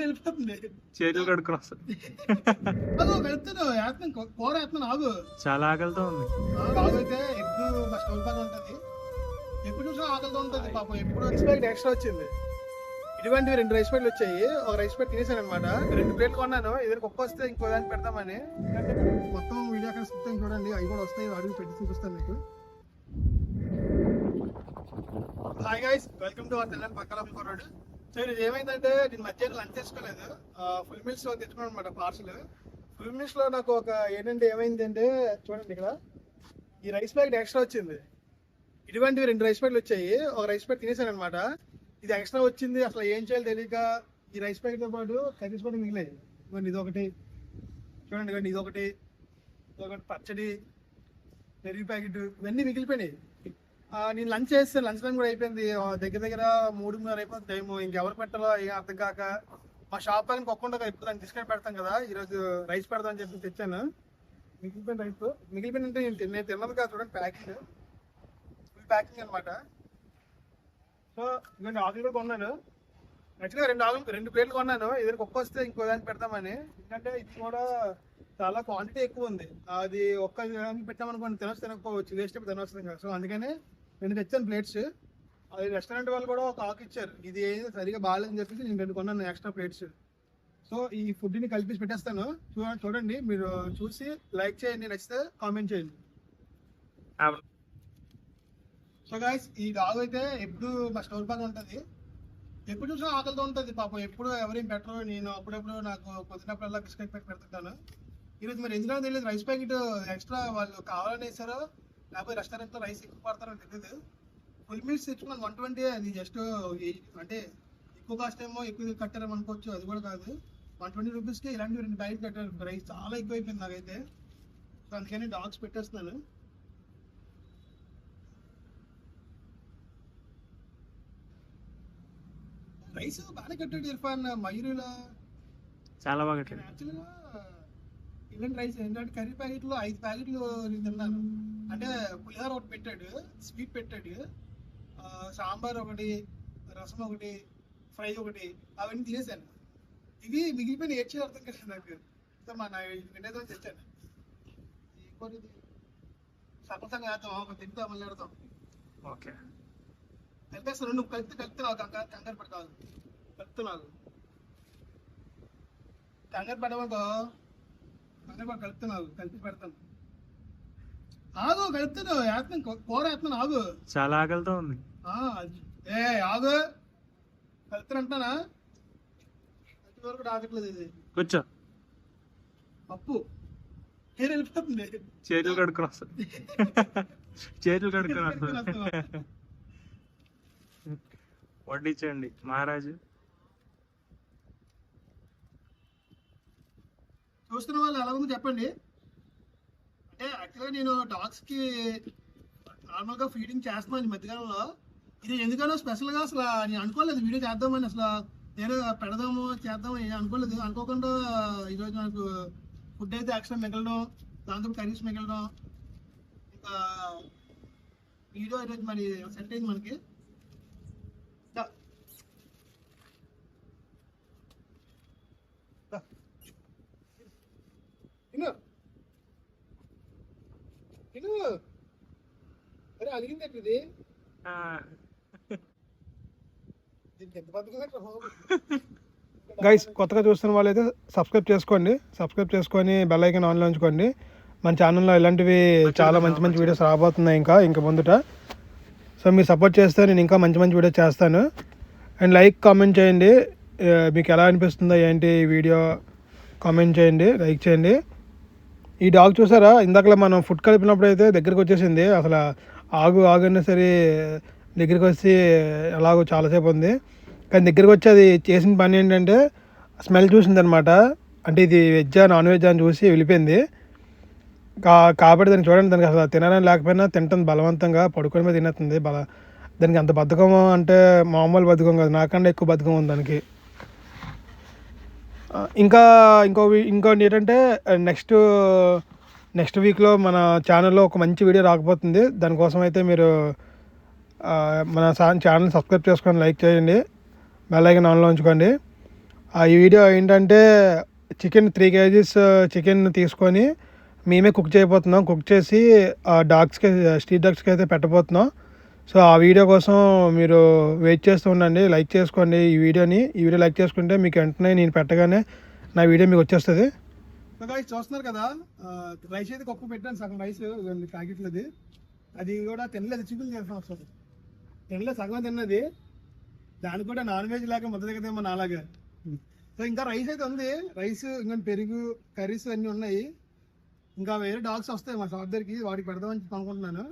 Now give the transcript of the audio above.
వెళ్ళిపోతుంది. చేతులు కడుక్కుని వస్తుంది అదో వెళ్తాను వేస్తున్నాను కూ- కూర వేస్తున్నాను ఆగు చాలా ఆకలితో ఉంది. ఆగు అయితే ఎగ్గు మా స్టవ్ పైన ఉంటుంది. ఎప్పుడు చూసినా ఆకలితో ఉంటుంది పాపం. ఎప్పుడు రైస్ ప్యాకెట్ ఎక్స్ట్రా వచ్చింది. ఇటువంటివి రెండు రైస్ ప్యాకెట్లు వచ్చాయి. ఒక రైస్ ప్యాకెట్ తినేసాను అనమాట రెండు ప్లేట్లు కొన్నాను. ఏదైనా కుక్క వస్తే ఇంకో దానికి పెడతామని. మొత్తం వీడియో అక్కడ సిద్ధం చూడండి. అవి కూడా వస్తాయి. అడుగు పెట్టి చూపిస్తాను మీకు. Hi guys welcome to our పక్కన కుర్రాడు. సో ఇది ఏమైందంటే నేను మధ్యాహ్నం లంచ్ చేసుకోలేదు. ఫుల్ మీల్స్లో తెచ్చుకున్నాను అనమాట పార్సల్ ఫుల్ మీల్స్లో నాకు ఒక ఏంటంటే ఏమైందంటే చూడండి ఇక్కడ. ఈ రైస్ ప్యాకెట్ ఎక్స్ట్రా వచ్చింది. ఇటువంటివి రెండు రైస్ ప్యాకెట్లు వచ్చాయి. ఒక రైస్ ప్యాకెట్ తినేసాను అనమాట ఇది ఎక్స్ట్రా వచ్చింది. అసలు ఏం చేయాలి తెలియక ఈ రైస్ ప్యాకెట్తో పాటు కర్రీస్ కూడా మిగిలాయి. ఇదిగోండి ఇది ఒకటి చూడండి ఇదిగోండి ఇది ఒకటి ఇదొకటి పచ్చడి పెరుగు ప్యాకెట్ ఇవన్నీ మిగిలిపోయినాయి. నేను లంచ్ చేస్తే లంచ్ టైం కూడా అయిపోయింది. దగ్గర దగ్గర మూడున్నర అయిపోయింది టైం. ఇంకెవరు పెట్టాలో ఏం అర్థం కాక మా షాప్ పైన కొక్కుండా ఇప్పుడు దాన్ని తీసుకొని పెడతాం కదా. ఈరోజు రైస్ పెడదాం అని చెప్పి తెచ్చాను. మిగిలిపోయిన రైస్ మిగిలిపోయిన అంటే నేను నేను తిన్నది కాదు చూడండి ప్యాకింగ్. ఫుల్ ప్యాకింగ్ అనమాట సో నేను ఆకులు కూడా కొన్నాను. యాక్చువల్గా రెండు ఆకులు రెండు ప్లేట్లు కొన్నాను. ఏదైనా కుక్క వస్తే ఇంకో దానికి పెడతామని ఎందుకంటే ఇది కూడా చాలా క్వాంటిటీ ఎక్కువ ఉంది. అది ఒక్క దానికి పెట్టామనుకోండి తినొచ్చు తినకపోవచ్చు. వేస్ట్ తినొస్తుంది కదా. సో అందుకని నేను తెచ్చాను ప్లేట్స్ అది రెస్టారెంట్ వాళ్ళు కూడా ఒక ఆకు ఇచ్చారు. ఇది ఏది సరిగా బాగాలేదని చెప్పేసి నేను రెండు కొన్నాను ఎక్స్ట్రా ప్లేట్స్ సో ఈ ఫుడ్ని కలిపి పెట్టేస్తాను. చూ- చూడండి మీరు చూసి లైక్ చేయండి నచ్చితే కామెంట్ చేయండి. సో గాయస్ ఈ డాగ్ అయితే ఎప్పుడు మా స్టోర్ పైన ఉంటుంది. ఎప్పుడు చూసినా ఆకలితో ఉంటుంది పాపం. ఎప్పుడు ఎవరేం పెట్టరు. నేను అప్పుడప్పుడు నాకు కుదిరినప్పుడల్లా బిస్కెట్ ప్యాకెట్ పెడుతుంటాను. ఈరోజు మరి ఎందుకో తెలియదు. రైస్ ప్యాకెట్ ఎక్స్ట్రా వాళ్ళు కావాలని వేసారో లేకపోతే రెస్టారెంట్లో రైస్ ఎక్కువ పడతారో తెలియదు. ఫుల్ మీల్స్ తెచ్చుకున్నాను వన్ ట్వంటీ అది జస్ట్ అంటే ఎక్కువ కాస్ట్ ఏమో ఎక్కువ కట్టారేమో అనుకోవచ్చు అది కూడా కాదు. వన్ ట్వంటీ రూపీస్కి ఇలాంటివి రెండు ప్యాకెట్ కట్టారు. రైస్ చాలా ఎక్కువ అయిపోయింది నాకైతే. సో అందుకని డాగ్స్ పెట్టేస్తున్నాను. రైస్ బాగానే కట్టాడు ఇర్ఫాన్. మయూరిలో చాలా బాగా కట్టాడు. యాక్చువల్గా ఇలాంటి రైస్ ఏంటంటే కర్రీ ప్యాకెట్లు ఐదు ప్యాకెట్లు నేను తిన్నాను. అంటే పులిహోర ఒకటి పెట్టాడు స్వీట్ పెట్టాడు సాంబార్ ఒకటి రసం ఒకటి ఫ్రై ఒకటి అవన్నీ తినేసాను. ఇవి మిగిలిపోయిన ఏడ్చి అర్థం కదా నాకు. సో మా నా వినేదో తెచ్చాను ఇంకోటి ఇది. సగం వేద్దాం ఒక తింటా మళ్ళీ ఓకే. కలిపేస్తాను నువ్వు కలిపితే కలిపితే నాకు కంగారు కంగారు పడతావు. కలిపితే నాకు కంగారు పడవనుకో కంగారు పడ కలిపితే నాకు కలిపి పెడతాను ఆగు కలుపుతాను వేస్తున్నాను కూ- కూర ఆగు. చాలా ఆకలితో ఉంది. ఏ ఆగు. కలుపుతాను అంటానా కలిపి వరకు రాగట్లేదు ఇది. కూర్చో. పప్పు హెయిర్ వెళ్ళిపోతుంది చేతులు కడుక్కుని వస్తుంది చేతులు కడుక్కుని వస్తుంది వడ్డించండి. మహారాజు. చూస్తున్న వాళ్ళు ఎలా ఉందో చెప్పండి. అంటే యాక్చువల్గా నేను డాగ్స్కి నార్మల్గా ఫీడింగ్ చేస్తున్నాను ఈ మధ్యకాలంలో. ఇది ఎందుకనో స్పెషల్గా అసలు నేను అనుకోలేదు. వీడియో చేద్దామని అసలు నేను పెడదాము చేద్దాము ఏం అనుకోలేదు. అనుకోకుండా ఈరోజు నాకు ఫుడ్ అయితే ఎక్స్ట్రా మిగలడం దాంతో కర్రీస్ మిగలడం ఇంకా వీడియో ఈరోజు మరి సెట్ అయింది మనకి. అలిగింది గైస్ కొత్తగా చూస్తున్న వాళ్ళైతే సబ్స్క్రైబ్ చేసుకోండి. సబ్స్క్రైబ్ చేసుకొని బెల్ ఐకాన్ ఆన్లో ఉంచుకోండి. మన ఛానల్లో ఇలాంటివి చాలా మంచి మంచి వీడియోస్ రాబోతున్నాయి ఇంకా ఇంకా ముందుట. సో మీరు సపోర్ట్ చేస్తే నేను ఇంకా మంచి మంచి వీడియోస్ చేస్తాను. అండ్ లైక్ కామెంట్ చేయండి. మీకు ఎలా అనిపిస్తుందో ఏంటి ఈ వీడియో కామెంట్ చేయండి లైక్ చేయండి. ఈ డాగ్ చూసారా? ఇందాకలా మనం ఫుడ్ కలిపినప్పుడు అయితే దగ్గరికి వచ్చేసింది. అసలు ఆగు ఆగు సరే దగ్గరికి వచ్చి ఎలాగో చాలాసేపు ఉంది. కానీ దగ్గరికి వచ్చి అది చేసిన పని ఏంటంటే స్మెల్ చూసిందనమాట. అంటే ఇది వెజ్జా నాన్ వెజ్ అని చూసి వెళ్ళిపోయింది. కా కాబట్టి దానికి చూడండి దానికి అసలు తినాలని లేకపోయినా తింటుంది బలవంతంగా పడుకొని మీద తినేస్తుంది బల దానికి అంత బద్ధకం అంటే మామూలు బద్ధకం కాదు నాకన్నా ఎక్కువ బద్ధకం ఉంది దానికి. ఇంకా ఇంకో ఇంకోటి ఏంటంటే నెక్స్ట్ నెక్స్ట్ వీక్లో మన ఛానల్లో ఒక మంచి వీడియో రాకపోతుంది. దానికోసం అయితే మీరు మన ఛానల్ సబ్స్క్రైబ్ చేసుకొని లైక్ చేయండి. బెల్ ఆన్లో ఉంచుకోండి. ఆ ఈ వీడియో ఏంటంటే చికెన్ త్రీ కేజీస్ చికెన్ తీసుకొని మేమే కుక్ చేయబోతున్నాం. కుక్ చేసి ఆ డాగ్స్కి స్ట్రీట్ డాగ్స్కి అయితే పెట్టబోతున్నాం. సో ఆ వీడియో కోసం మీరు వెయిట్ చేస్తూ ఉండండి. లైక్ చేసుకోండి ఈ వీడియోని. ఈ వీడియో లైక్ చేసుకుంటే మీకు వెంటనే నేను పెట్టగానే నా వీడియో మీకు వచ్చేస్తుంది. చూస్తున్నారు కదా రైస్ అయితే కప్పు పెట్టాను సగం రైస్ ప్యాకెట్లది అది కూడా తినలేదు చికెన్ చేసిన వస్తుంది తినలేదు సగం తిన్నది. దానికి కూడా నాన్ వెజ్ లాగా ముద్ద దిగదేమో నాలాగా. సో ఇంకా రైస్ అయితే ఉంది. రైస్ ఇంకా పెరుగు కర్రీస్ అన్నీ ఉన్నాయి. ఇంకా వేరే డాగ్స్ వస్తాయి మా షాప్ దగ్గరికి వాటికి పెడదామని అనుకుంటున్నాను.